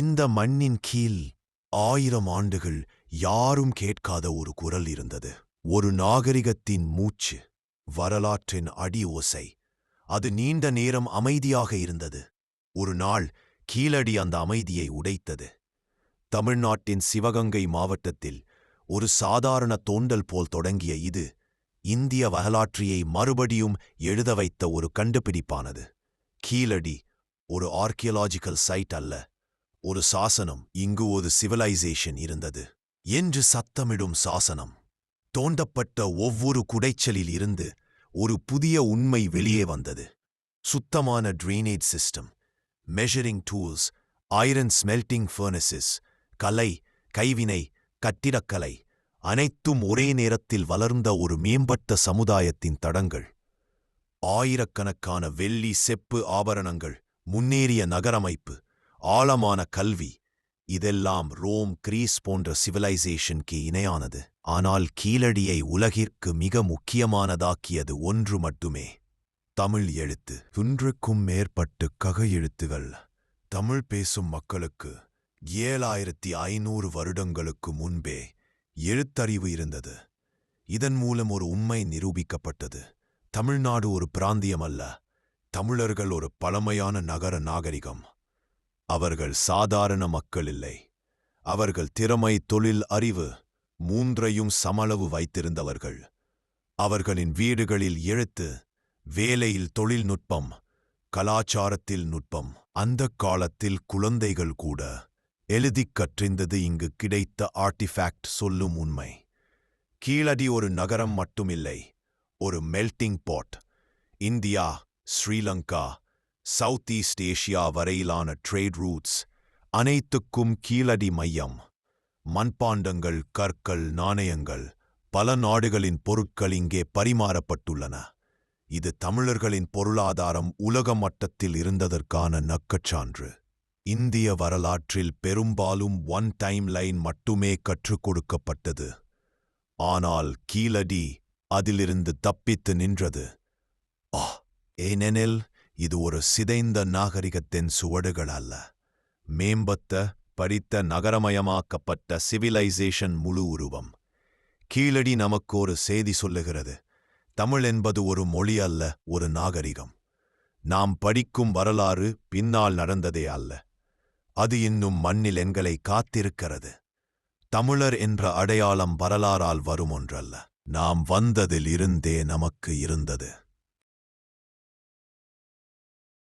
இந்த மண்ணின் கீழ் ஆயிரம் ஆண்டுகள் யாரும் கேட்காத ஒரு குரல் இருந்தது. ஒரு நாகரிகத்தின் மூச்சு வரலாற்றின் அடி ஓசை அது நீண்ட நேரம் அமைதியாக இருந்தது. ஒரு நாள் கீழடி அந்த அமைதியை உடைத்தது. தமிழ்நாட்டின் சிவகங்கை மாவட்டத்தில் ஒரு சாதாரண தோண்டல் போல் தொடங்கிய இது இந்திய வரலாற்றையை மறுபடியும் எழுத வைத்த ஒரு கண்டுபிடிப்பானது. கீழடி ஒரு ஆர்கியலாஜிக்கல் சைட் அல்ல ஒரு சாசனம் இங்கு ஒரு சிவிலைசேஷன் இருந்தது. என்று சத்தமிடும் சாசனம். தோண்டப்பட்ட ஒவ்வொரு குடைச்சலில் இருந்து ஒரு புதிய உண்மை வெளியே வந்தது. சுத்தமான drainage system measuring tools iron smelting furnaces கலை கைவினை கட்டிடக்கலை அனைத்தும் ஒரே நேரத்தில் வளர்ந்த ஒரு மேம்பட்ட சமுதாயத்தின் தடங்கள். ஆயிரக்கணக்கான வெள்ளி செப்பு ஆபரணங்கள் முன்னேறிய நகரமைப்பு ஆழமான கல்வி இதெல்லாம் ரோம் கிரீஸ் போன்ற சிவிலைசேஷனுக்கு இணையானது. ஆனால் கீழடியை உலகிற்கு மிக முக்கியமானதாக்கியது ஒன்று மட்டுமே. தமிழ் எழுத்து. ஒன்றுக்கும் மேற்பட்டு கக எழுத்துகள். தமிழ் பேசும் மக்களுக்கு ஏழாயிரத்தி ஐநூறு வருடங்களுக்கு முன்பே எழுத்தறிவு இருந்தது. இதன் மூலம் ஒரு உண்மை நிரூபிக்கப்பட்டது. தமிழ்நாடு ஒரு பிராந்தியம் அல்ல தமிழர்கள் ஒரு பழமையான நகர நாகரிகம். அவர்கள் சாதாரண மக்கள் இல்லை. அவர்கள் திறமை தொழில் அறிவு மூன்றையும் சமளவு வைத்திருந்தவர்கள். அவர்களின் வீடுகளில் எழுத்து வேலையில் தொழில்நுட்பம் கலாச்சாரத்தில் நுட்பம் அந்தக் காலத்தில் குழந்தைகள் கூட எழுதிக் கற்றிந்தது இங்கு கிடைத்த ஆர்டிஃபேக்ட் சொல்லும் உண்மை. கீழடி ஒரு நகரம் மட்டுமில்லை ஒரு melting pot India Sri Lanka south east Asia வரையிலான ட்ரேட் ரூட்ஸ் அனைத்துக்கும் கீழடி மையம். மண்பாண்டங்கள் கற்கள் நாணயங்கள் பல நாடுகளின் பொருட்கள் இங்கே பரிமாறப்பட்டுள்ளன. இது தமிழர்களின் பொருளாதாரம் உலக மட்டத்தில் இருந்ததற்கான நக்கச்சான்று. இந்திய வரலாற்றில் பெரும்பாலும் ஒன் டைம் லைன் மட்டுமே கற்றுக் கொடுக்கப்பட்டது. ஆனால் கீழடி அதிலிருந்து தப்பித்து நின்றது. ஆ ஏனெனில் இது ஒரு சிதைந்த நாகரிகத்தின் சுவடுகள் அல்ல. மேம்பத்த படித்த நகரமயமாக்கப்பட்ட சிவிலைசேஷன் முழு உருவம். கீழடி நமக்கு ஒரு செய்தி சொல்லுகிறது. தமிழ் என்பது ஒரு மொழி அல்ல ஒரு நாகரிகம். நாம் படிக்கும் வரலாறு பின்னால் நடந்ததே அல்ல. அது இன்னும் மண்ணில் எங்களை காத்திருக்கிறது. தமிழர் என்ற அடையாளம் வரலாறால் வரும் ஒன்றல்ல. நாம் வந்ததில் இருந்தே நமக்கு இருந்தது.